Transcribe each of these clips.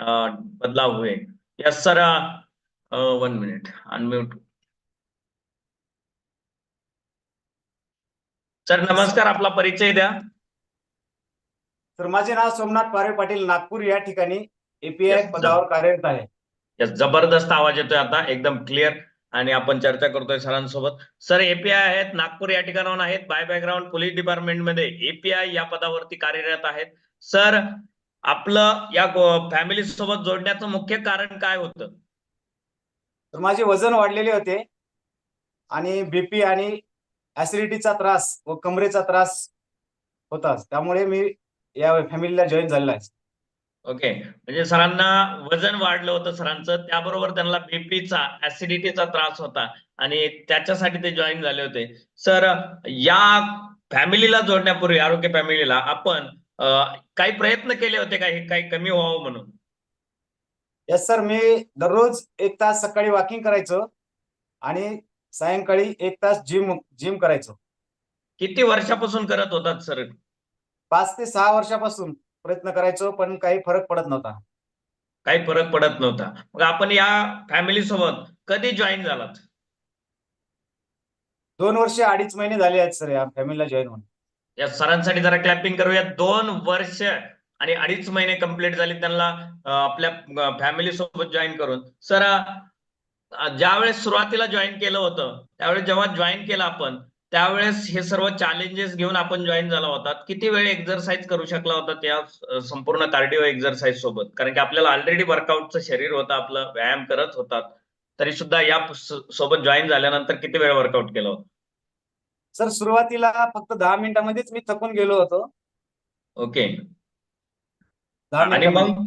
बदलाव हुए yes sir one minute unmute sir नमस्कार. आपला परिचय द्या. तर माझे नाव सोमनाथ पारे पाटील नागपूर या ठिकाणी एपीआय पदावर कार्यरत आहे. यस जबरदस्त आवाज येतोय आता एकदम क्लिअर आणि आपण चर्चा करतोय सरांसोबत. सर एपीआय आहेत नागपूर या ठिकाणाहून आहेत. बाय बॅकग्राऊंड पोलीस डिपार्टमेंटमध्ये एपीआय या पदावरती कार्यरत आहेत. सर आपलं या फॅमिली सोबत जोडण्याचं मुख्य कारण काय होतं? तर माझे वजन वाढलेले होते आणि बीपी आणि ऍसिडिटीचा त्रास व कमरेचा त्रास होता. त्यामुळे मी या फॅमिलीला जॉईन झालेला आहे. ओके म्हणजे सरांना वजन वाढलं होतं सरांचं त्याबरोबर त्यांना बीपीचा ऍसिडिटीचा त्रास होता आणि त्याच्यासाठी ते जॉईन झाले होते. सर या फॅमिलीला जोडण्यापूर्वी आरोग्य फॅमिलीला आपण काही प्रयत्न केले होते का? हे काही कमी व्हावं म्हणून? यस सर मी दररोज एक तास सकाळी वॉकिंग करायचो आणि सायंकाळी एक तास जिम जिम करायचो. किती वर्षापासून करत होतात सर पाच ते सहा वर्षापासून प्रयत्न करायचो पण काही फरक पडत नव्हता. काही फरक पडत नव्हता. मग आपण या फॅमिली सोबत कधी जॉईन झालात? दोन वर्ष अडीच महिने झाले आहेत सर या फॅमिलीला जॉईन होऊन. या सरांसाठी जरा क्लॅपिंग करूया दोन वर्ष आणि अडीच महिने कंप्लीट झाले त्यांना आपल्या फॅमिली सोबत जॉईन करून. सर ज्यावेळेस सुरुवातीला जॉईन केलं होतं त्यावेळेस जेव्हा जॉईन केलं आपण त्यावेळेस हे सर्व चॅलेंजेस घेऊन आपण जॉईन झाला होता. किती वेळ एक्झरसाईज करू शकला होता त्या संपूर्ण कार्डिओ एक्झरसाईज सोबत? कारण की आपल्याला ऑलरेडी वर्कआउटचं शरीर होतं आपलं व्यायाम करत होतात. तरी सुद्धा या सोबत जॉईन झाल्यानंतर किती वेळ वर्कआउट केलं होतं? सर सुरुवातीला फक्त दहा मिनिटांमध्येच मी थकून गेलो होतो. ओके. दहा आणि मिनिटांमध्ये. मग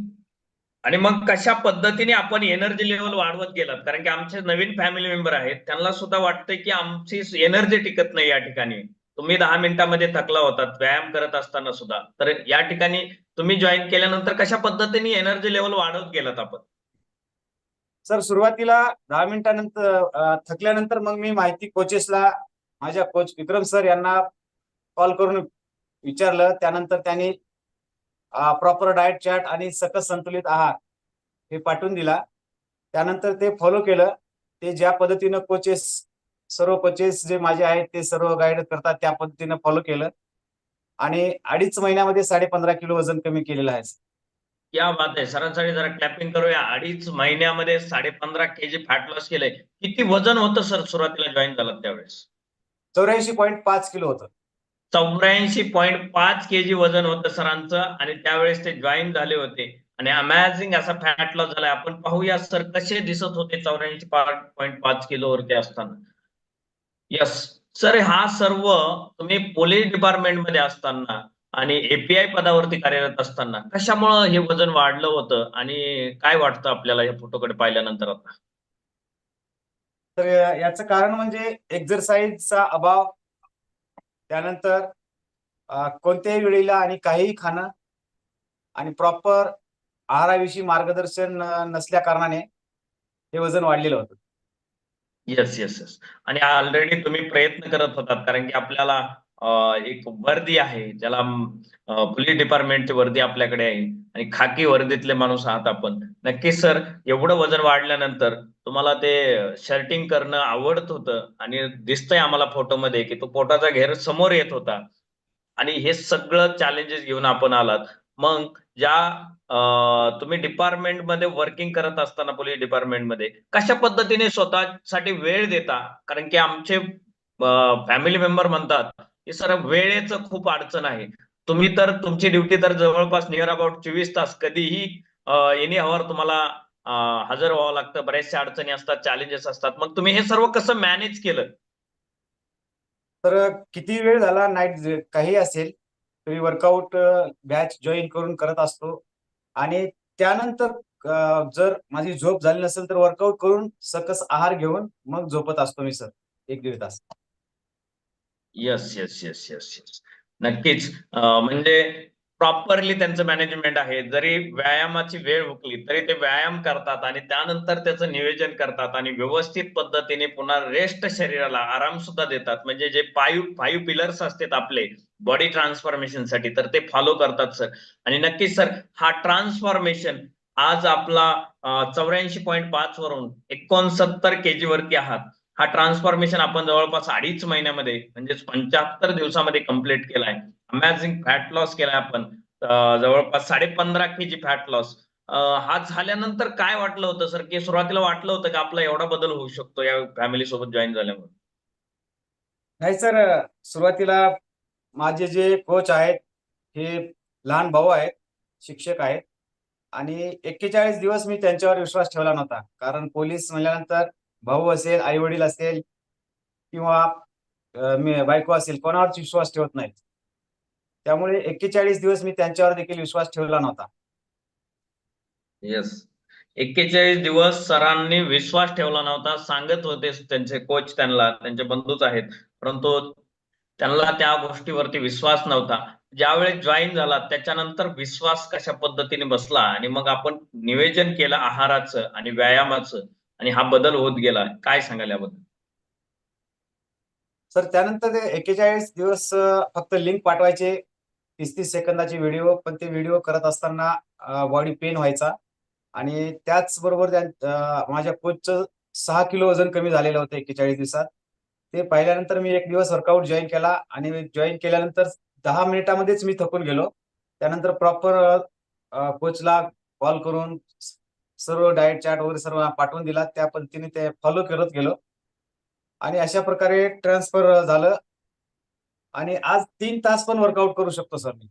आणि मग कशा पद्धतीने आपण एनर्जी लेवल वाढवत गेलात? कारण की आमचे नवीन फॅमिली मेंबर आहेत त्यांना सुद्धा वाटतंय की आमची एनर्जी टिकत नाही या ठिकाणी. तुम्ही दहा मिनिटांमध्ये थकला होतात व्यायाम करत असताना सुद्धा. तर या ठिकाणी तुम्ही जॉईन केल्यानंतर कशा पद्धतीने एनर्जी लेवल वाढवत गेलात आपण? सर सुरुवातीला दहा मिनिटानंतर अं, थकल्यानंतर मग मी माहिती कोचेसला माझ्या कोच विक्रम सर यांना कॉल करून विचारलं. त्यानंतर त्यांनी प्रॉपर डाएट चार्ट आणि सकस संतुलित आहार हे पाठवून दिला. त्यानंतर ते फॉलो केलं. ते ज्या पद्धतीनं कोचेस सर्व कोचेस जे माझे आहेत ते सर्व गाईड करतात त्या पद्धतीनं फॉलो केलं. आणि अडीच महिन्यामध्ये साडे पंधरा किलो वजन कमी केलेलं आहे या बात आहे. सरांसाठी जरा क्लॅपिंग करूया. अडीच महिन्यामध्ये साडे पंधरा केजी फॅट लॉस केलंय. किती वजन होतं सर सुरुवातीला जॉईन झालं त्यावेळेस? चौऱ्याऐंशी पॉईंट पाच किलो होतं. चौऱ्याऐंशी पॉईंट पाच केजी वजन होतं सरांचं आणि त्यावेळेस ते जॉईन झाले होते. आणि अमेझिंग असा फॅट लॉस झालाय आपण पाहूया सर कसे दिसत होते चौऱ्याऐंशी पॉईंट पाच किलो वरती असताना. यस सर हा सर्व तुम्ही पोलीस डिपार्टमेंटमध्ये असताना आणि एपीआय पदावरती कार्यरत असताना कशामुळं हे वजन वाढलं होतं आणि काय वाटतं आपल्याला या फोटोकडे पाहिल्यानंतर आता? तर याच याचं कारण म्हणजे एक्झरसाइजचा अभाव त्यानंतर कोणत्याही वेळेला आणि काहीही खाणं आणि प्रॉपर आहाराविषयी मार्गदर्शन नसल्या कारणाने हे वजन वाढलेलं होतं. येस येस येस आणि ऑलरेडी तुम्ही प्रयत्न करत होतात कारण की आपल्याला एक वर्दी आहे ज्याला पोलीस डिपार्टमेंटची वर्दी आपल्याकडे आहे आणि खाकी वर्दीतले माणूस आहात आपण. नक्कीच सर एवढं वजन वाढल्यानंतर तुम्हाला ते शर्टिंग करणं आवडत होतं आणि दिसतंय आम्हाला फोटोमध्ये की तो पोटाचा घेर समोर येत होता. आणि हे सगळं चॅलेंजेस घेऊन आपण आलात. मग ज्या तुम्ही डिपार्टमेंटमध्ये वर्किंग करत असताना पोलीस डिपार्टमेंटमध्ये कशा पद्धतीने स्वतःसाठी वेळ देता? कारण की आमचे फॅमिली मेंबर म्हणतात की सर वेळेचं खूप अडचण आहे. तुम्ही तर तुमची ड्युटी तर जवळपास नियर अबाउट चोवीस तास कधीही एनी हवर तुम्हाला हजर व्हावं लागतं. बऱ्याचशा अडचणी असतात चॅलेंजेस असतात. मग तुम्ही हे सर्व कसं मॅनेज केलं? तर किती वेळ झाला? नाईट काही असेल तरी वर्कआउट बॅच जॉईन करून करत असतो. आणि त्यानंतर जर माझी झोप झाली नसेल तर वर्कआउट करून सकस आहार घेऊन मग झोपत असतो मी सर एक दीड तास. Yes yes yes yes yes नक्कीच. म्हणजे प्रॉपरली त्यांचं मॅनेजमेंट आहे. जरी व्यायामाची वेळ हुकली तरी ते व्यायाम करतात आणि त्यानंतर त्याचं नियोजन करतात आणि व्यवस्थित पद्धतीने पुन्हा रेस्ट शरीराला आराम सुद्धा देतात. म्हणजे जे फाईव्ह फाईव्ह पिलर्स असतात आपले बॉडी ट्रान्सफॉर्मेशनसाठी तर ते फॉलो करतात सर आणि नक्कीच सर हा ट्रान्सफॉर्मेशन आज आपला चौऱ्याऐंशी पॉईंट पाच वरून एकोणसत्तर केजी वरती आहात. हा ट्रान्सफॉर्मेशन आपण जवळपास अडीच महिन्यामध्ये म्हणजेच पंच्याहत्तर दिवसामध्ये कंप्लीट केलाय. अमेझिंग फॅट लॉस केलाय आपण. जवळपास साडे पंधरा केजी फॅट लॉस हा झाल्यानंतर काय वाटलं होतं सर? की सुरुवातीला वाटलं होतं की आपला एवढा बदल होऊ शकतो या फॅमिली सोबत जॉईन झाल्यामुळे? नाही सर सुरुवातीला माझे जे कोच आहेत हे लहान भाऊ आहेत शिक्षक आहेत. आणि एक्केचाळीस दिवस मी त्यांच्यावर विश्वास ठेवला नव्हता. कारण पोलीस म्हणल्यानंतर भाऊ असेल आई वडील असेल किंवा मी बायको असेल कोणावरच विश्वास ठेवत नाहीत. त्यामुळे एक्केचाळीस दिवस मी त्यांच्यावर देखील विश्वास ठेवला नव्हता. येस एक्केचाळीस दिवस सरांनी विश्वास ठेवला नव्हता. सांगत होते त्यांचे कोच त्यांना त्यांचे बंधूच आहेत. परंतु त्यांना त्या गोष्टीवरती विश्वास नव्हता. ज्यावेळेस जॉईन झाला त्याच्यानंतर विश्वास कशा पद्धतीने बसला आणि मग आपण नियोजन केलं आहाराचं आणि व्यायामाचं आणि हा बदल होत गेला काय सांगाल याबद्दल? सर त्यानंतर ते एक्केचाळीस दिवस फक्त लिंक पाठवायचे तीस तीस सेकंदाचे व्हिडिओ पण ते व्हिडिओ करत असताना बॉडी पेन व्हायचा. आणि त्याचबरोबर माझ्या कोचचं सहा किलो वजन कमी झालेलं होतं एक्केचाळीस दिवसात. ते पाहिल्यानंतर मी एक दिवस वर्कआउट जॉईन केला आणि जॉईन केल्यानंतर दहा मिनिटामध्येच मी थकून गेलो. त्यानंतर प्रॉपर कोचला कॉल करून सर्व डाएट चार्ट वगैरे सर्व पाठवून दिला. त्या पद्धतीने ते फॉलो करत गेलो. आणि अशा प्रकारे ट्रान्सफर झालं. आणि आज तीन तास पण वर्कआउट करू शकतो सर मी.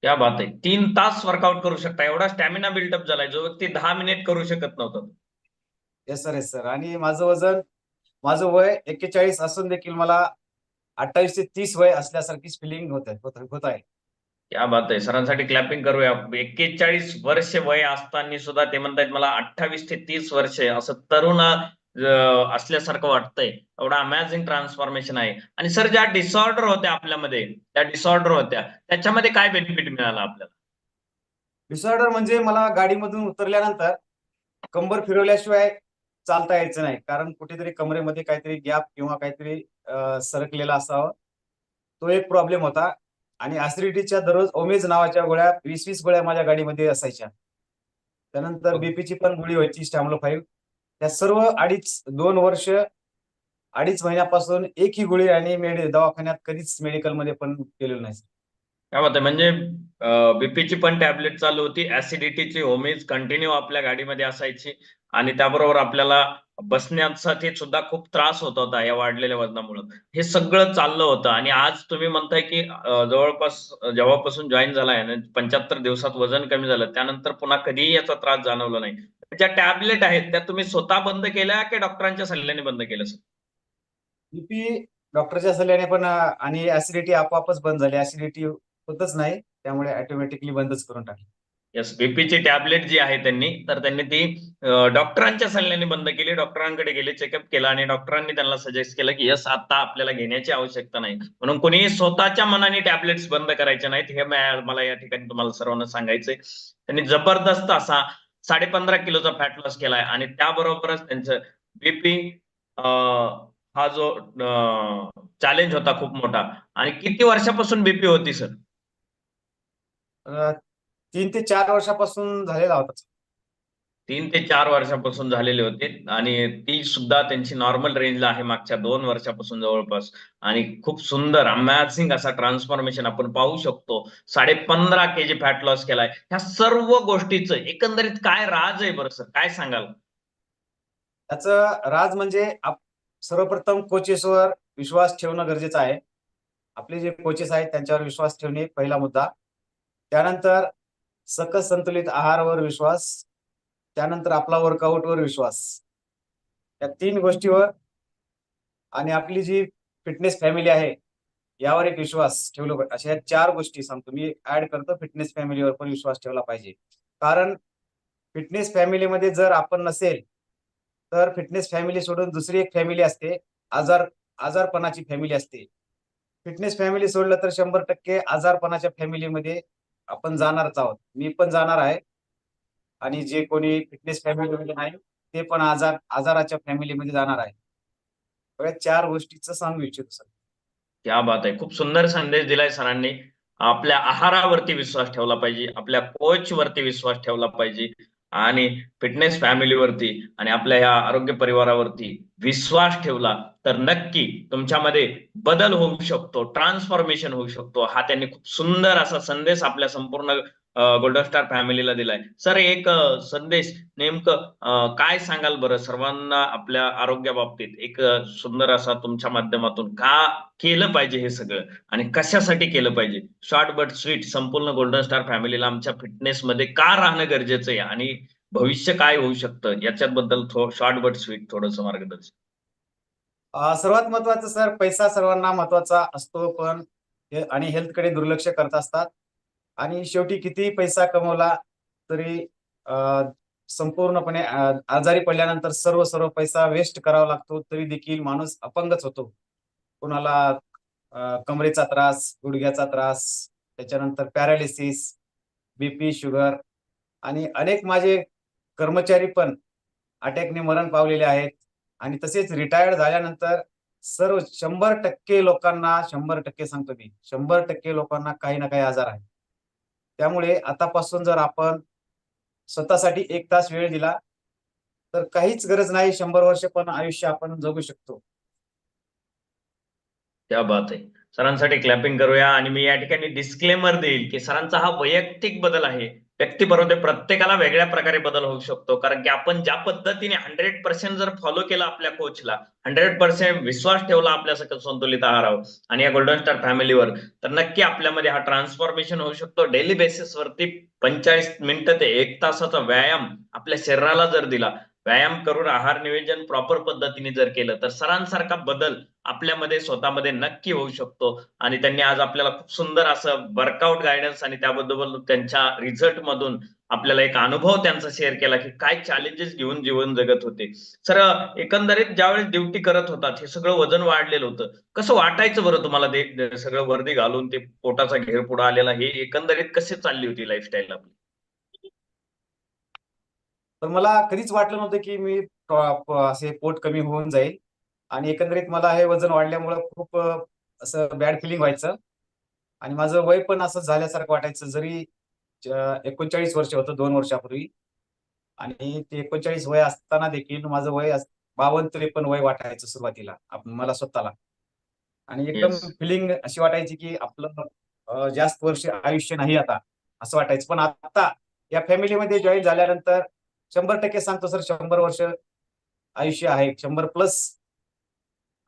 क्या बात आहे. तीन तास वर्कआउट करू शकता. एवढा स्टॅमिना बिल्डअप झालाय. जो व्यक्ती दहा मिनिट करू शकत नव्हता. येस सर येस सर आणि माझं वजन माझं वय एक्केचाळीस असून देखील मला अठ्ठावीस ते तीस वय असल्यासारखीच फिलिंग होत आहे होत- आहे. क्या बात आहे. सरांसाठी क्लॅपिंग करूया. एक्केचाळीस वर्ष वय असताना सुद्धा ते म्हणतायत मला अठ्ठावीस ते तीस वर्ष असं तरुण असल्यासारखं वाटतंय. एवढा अमॅझिंग ट्रान्सफॉर्मेशन आहे. आणि सर ज्या डिसऑर्डर होत्या आपल्यामध्ये त्या डिसऑर्डर होत्या त्याच्यामध्ये काय बेनिफिट मिळाला आपल्याला? डिसऑर्डर म्हणजे मला गाडीमधून उतरल्यानंतर कंबर फिरवल्याशिवाय चालता यायचं नाही. कारण कुठेतरी कमरेमध्ये काहीतरी गॅप किंवा काहीतरी सरकलेला असावं. तो एक प्रॉब्लेम होता. आणि ऍसिडिटीच्या दररोज ओमेज नावाच्या गोळ्या वीस वीस गोळ्या माझ्या गाडीमध्ये असायच्या. त्यानंतर हो. बीपीची पण गोळी व्हायची स्टॅमलो फाईव्ह त्या सर्व अडीच दोन वर्ष अडीच महिन्यापासून एक ही गोळी आणि मेडिकल दवाखान्यात कधीच मेडिकलमध्ये पण केलेलं नाही. काय बात आहे म्हणजे बीपीची पण टॅबलेट चालू होती. ऍसिडिटीची होमीज कंटिन्यू आपल्या गाडीमध्ये असायची. आणि त्याबरोबर आपल्याला बसण्यासाठी सुद्धा खूप त्रास होत होता या वाढलेल्या वजनामुळे. हे सगळं चाललं होतं. आणि आज तुम्ही म्हणताय की जवळपास जेव्हापासून जॉईन झाला आहे पंच्याहत्तर दिवसात वजन कमी झालं. त्यानंतर पुन्हा कधीही याचा त्रास जाणवला नाही. ज्या टॅबलेट आहेत त्या तुम्ही स्वतः बंद केल्या की डॉक्टरांच्या सल्ल्याने बंद केल्या सर? बीपी डॉक्टरच्या सल्ल्याने पण आणि ऍसिडिटी आपोआपच बंद झाली. ऍसिडिटी होतच नाही त्यामुळे ऑटोमॅटिकली बंदच करून टाकली. येस बीपीची टॅबलेट जी आहे त्यांनी तर त्यांनी ती डॉक्टरांच्या सल्ल्याने बंद केली डॉक्टरांकडे गेले चेकअप केला आणि डॉक्टरांनी त्यांना सजेस्ट केलं की यस आता आपल्याला घेण्याची आवश्यकता नाही. म्हणून कोणी स्वतःच्या मनाने टॅबलेट्स बंद करायचे नाहीत हे मला या ठिकाणी तुम्हाला सर्वांना सांगायचंय. त्यांनी जबरदस्त असा साडे पंधरा किलोचा फॅट लॉस केलाय. आणि त्याबरोबरच त्यांचं बीपी हा जो चॅलेंज होता खूप मोठा. आणि किती वर्षापासून बीपी होती सर तीन ते चार वर्षापासून झालेला होता. तीन ते चार वर्षापासून झालेले होते आणि ती सुद्धा त्यांची नॉर्मल रेंजला आहे मागच्या दोन वर्षापासून जवळपास. आणि खूप सुंदर अमॅझिंग असा ट्रान्सफॉर्मेशन आपण पाहू शकतो. साडे पंधरा केजी फॅट लॉस केलाय. ह्या सर्व गोष्टीचं एकंदरीत काय राज आहे बरं सर? काय सांगाल? त्याच राज म्हणजे सर्वप्रथम कोचेसवर विश्वास ठेवणं गरजेचं आहे. आपले जे कोचेस आहेत त्यांच्यावर विश्वास ठेवणे पहिला मुद्दा. त्यानंतर सकस संतुलित आहारावर विश्वास त्यानंतर आपला वर्कआउटवर विश्वास. या तीन गोष्टीवर आणि आपली जी फिटनेस फॅमिली आहे यावर एक विश्वास ठेवलो पाहिजे. अशा या चार गोष्टी सांगतो. मी ऍड करतो फिटनेस फॅमिलीवर पण विश्वास ठेवला पाहिजे. कारण फिटनेस फॅमिलीमध्ये जर आपण नसेल तर फिटनेस फॅमिली सोडून दुसरी एक फॅमिली असते आजार आजारपणाची फॅमिली असते. फिटनेस फॅमिली सोडलं तर शंभर टक्के आजारपणाच्या फॅमिलीमध्ये आपण जाणारच आहोत. मी पण जाणार आहे. आणि जे कोणी फिटनेस फॅमिलीमध्ये नाही ते पण आजार आजाराच्या फॅमिलीमध्ये जाणार आहे. या चार गोष्टीचं सांगू इच्छितो सर. क्या बात आहे. खूप सुंदर संदेश दिलाय सरांनी. आपल्या आहारावरती विश्वास ठेवला पाहिजे आपल्या कोच वरती विश्वास ठेवला पाहिजे आणि फिटनेस फॅमिलीवरती आणि आपल्या ह्या आरोग्य परिवारावरती विश्वास ठेवला तर नक्की तुमच्यामध्ये बदल होऊ शकतो ट्रान्सफॉर्मेशन होऊ शकतो. हा त्यांनी खूप सुंदर असा संदेश आपल्या संपूर्ण गोल्डन स्टार फॅमिलीला दिलाय. सर एक संदेश. नेमकं काय सांगाल बरं सर्वांना आपल्या आरोग्याबाबतीत एक सुंदर असा तुमच्या माध्यमातून का केलं पाहिजे हे सगळं? आणि कशासाठी केलं पाहिजे? शॉर्ट बट स्वीट संपूर्ण गोल्डन स्टार फॅमिलीला आमच्या फिटनेस मध्ये का राहणं गरजेचं आहे? आणि भविष्य काय होऊ शकतं? याच्याबद्दल शॉर्ट बट स्वीट थोडस मार्गदर्शन. सर्वात महत्वाचं सर पैसा सर्वांना महत्त्वाचा असतो पण हे- आणि हेल्थकडे दुर्लक्ष करत असतात. आणि शेवटी किती पैसा कमवला तरी संपूर्णपणे आजारी पडल्यानंतर सर्व सर्व पैसा वेस्ट करावा लागतो तरी देखील माणूस अपंगच होतो. कुणाला कमरेचा त्रास गुडघ्याचा त्रास त्याच्यानंतर पॅरालिसिस बीपी शुगर आणि अनेक माझे कर्मचारी पण अटॅकने मरण पावलेले आहेत. आणि तसेच रिटायर्ड झाल्यानंतर सर्व शंभर टक्के लोकांना शंभर टक्के सांगतो मी शंभर टक्के लोकांना काही ना काही आजार आहे त्यामुळे आतापासून जर आपण स्वतःसाठी एक तास वेळ दिला तर काहीच गरज नाही शंभर वर्ष पण आयुष्य आपण जगू शकतो. त्या बात आहे. सरांसाठी क्लॅपिंग करूया आणि मी या ठिकाणी डिस्क्लेमर देईल की सरांचा हा वैयक्तिक बदल आहे. व्यक्ती बरोबर प्रत्येकाला वेगळ्या प्रकारे बदल होऊ शकतो. कारण की आपण ज्या पद्धतीने हंड्रेड पर्सेंट जर फॉलो केला आपल्या कोचला हंड्रेड पर्सेंट विश्वास ठेवला आपल्या सकल संतुलित आहारावर आणि या गोल्डन स्टार फॅमिलीवर तर नक्की आपल्यामध्ये हा ट्रान्सफॉर्मेशन होऊ शकतो. डेली बेसिस वरती मिनिटं ते एक तासाचा व्यायाम आपल्या शरीराला जर दिला व्यायाम करून आहार नियोजन प्रॉपर पद्धतीने जर केलं तर सरांसारखा बदल आपल्यामध्ये स्वतःमध्ये नक्की होऊ शकतो. आणि त्यांनी आज आपल्याला खूप सुंदर असं वर्कआउट गायडन्स आणि त्याबद्दल त्यांच्या रिझल्ट मधून आपल्याला एक अनुभव त्यांचा शेअर केला की काय चॅलेंजेस घेऊन जीवन जगत होते. सर एकंदरीत ज्यावेळेस ड्युटी करत होतात हे सगळं वजन वाढलेलं होतं. कसं वाटायचं बरं तुम्हाला ते सगळं वर्दी घालून ते पोटाचा घेर पुढे आलेला हे एकंदरीत कशी चालली होती लाईफस्टाईल आपली? तर मला कधीच वाटलं नव्हतं की मी असे पोट कमी होऊन जाईल. आणि एकंदरीत मला हे वजन वाढल्यामुळं खूप असं बॅड फिलिंग व्हायचं. आणि माझं वय पण असं झाल्यासारखं वाटायचं जरी एकोणचाळीस वर्ष होतं दोन वर्षापूर्वी. आणि ते एकोणचाळीस वय असताना देखील माझं वय बावन्न त्रेपन्न वय वाटायचं सुरुवातीला मला स्वतःला. आणि एकदम Yes. फिलिंग अशी वाटायची की आपलं जास्त वर्ष आयुष्य नाही आता असं वाटायचं. पण आता या फॅमिलीमध्ये जॉईन झाल्यानंतर शंभर टक्के सांगतो सर शंभर वर्ष आयुष्य आहे शंभर प्लस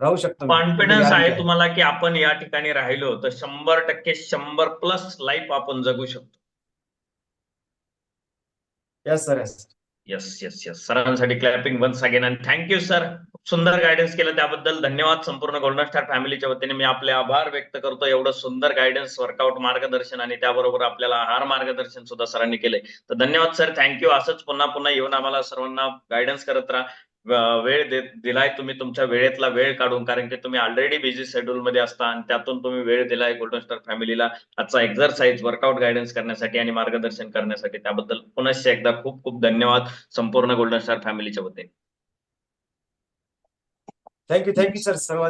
राहू शकतो. कॉन्फिडन्स आहे तुम्हाला की आपण या ठिकाणी राहिलो तर शंभर टक्के शंभर प्लस लाईफ आपण जगू शकतो. Yes sir yes yes yes yes सरांसाठी clapping once again आणि थँक्यू सर सुंदर गायडन्स केलं त्याबद्दल. धन्यवाद संपूर्ण गोल्डन स्टार फॅमिलीच्या वतीने. मी आपले आभार व्यक्त करतो. एवढं सुंदर गायडन्स वर्कआउट मार्गदर्शन आणि त्याबरोबर आपल्याला आहार मार्गदर्शन सुद्धा सरांनी केले तर धन्यवाद सर थँक्यू असंच पुन्हा पुन्हा येऊन आम्हाला सर्वांना गायडन्स करत राहा. वेळ देत दिलाय तुम्ही तुमच्या वेळेतला वेळ काढून कारण की तुम्ही ऑलरेडी बिझी शेड्यूल मध्ये असता आणि त्यातून तुम्ही वेळ दिलाय गोल्डन स्टार फॅमिलीला आजचा एक्झरसाइज वर्कआउट गायडन्स करण्यासाठी आणि मार्गदर्शन करण्यासाठी त्याबद्दल पुनश्च एकदा खूप खूप धन्यवाद संपूर्ण गोल्डन स्टार फॅमिलीच्या वतीने. थँक्यू थँक्यू सर सर्व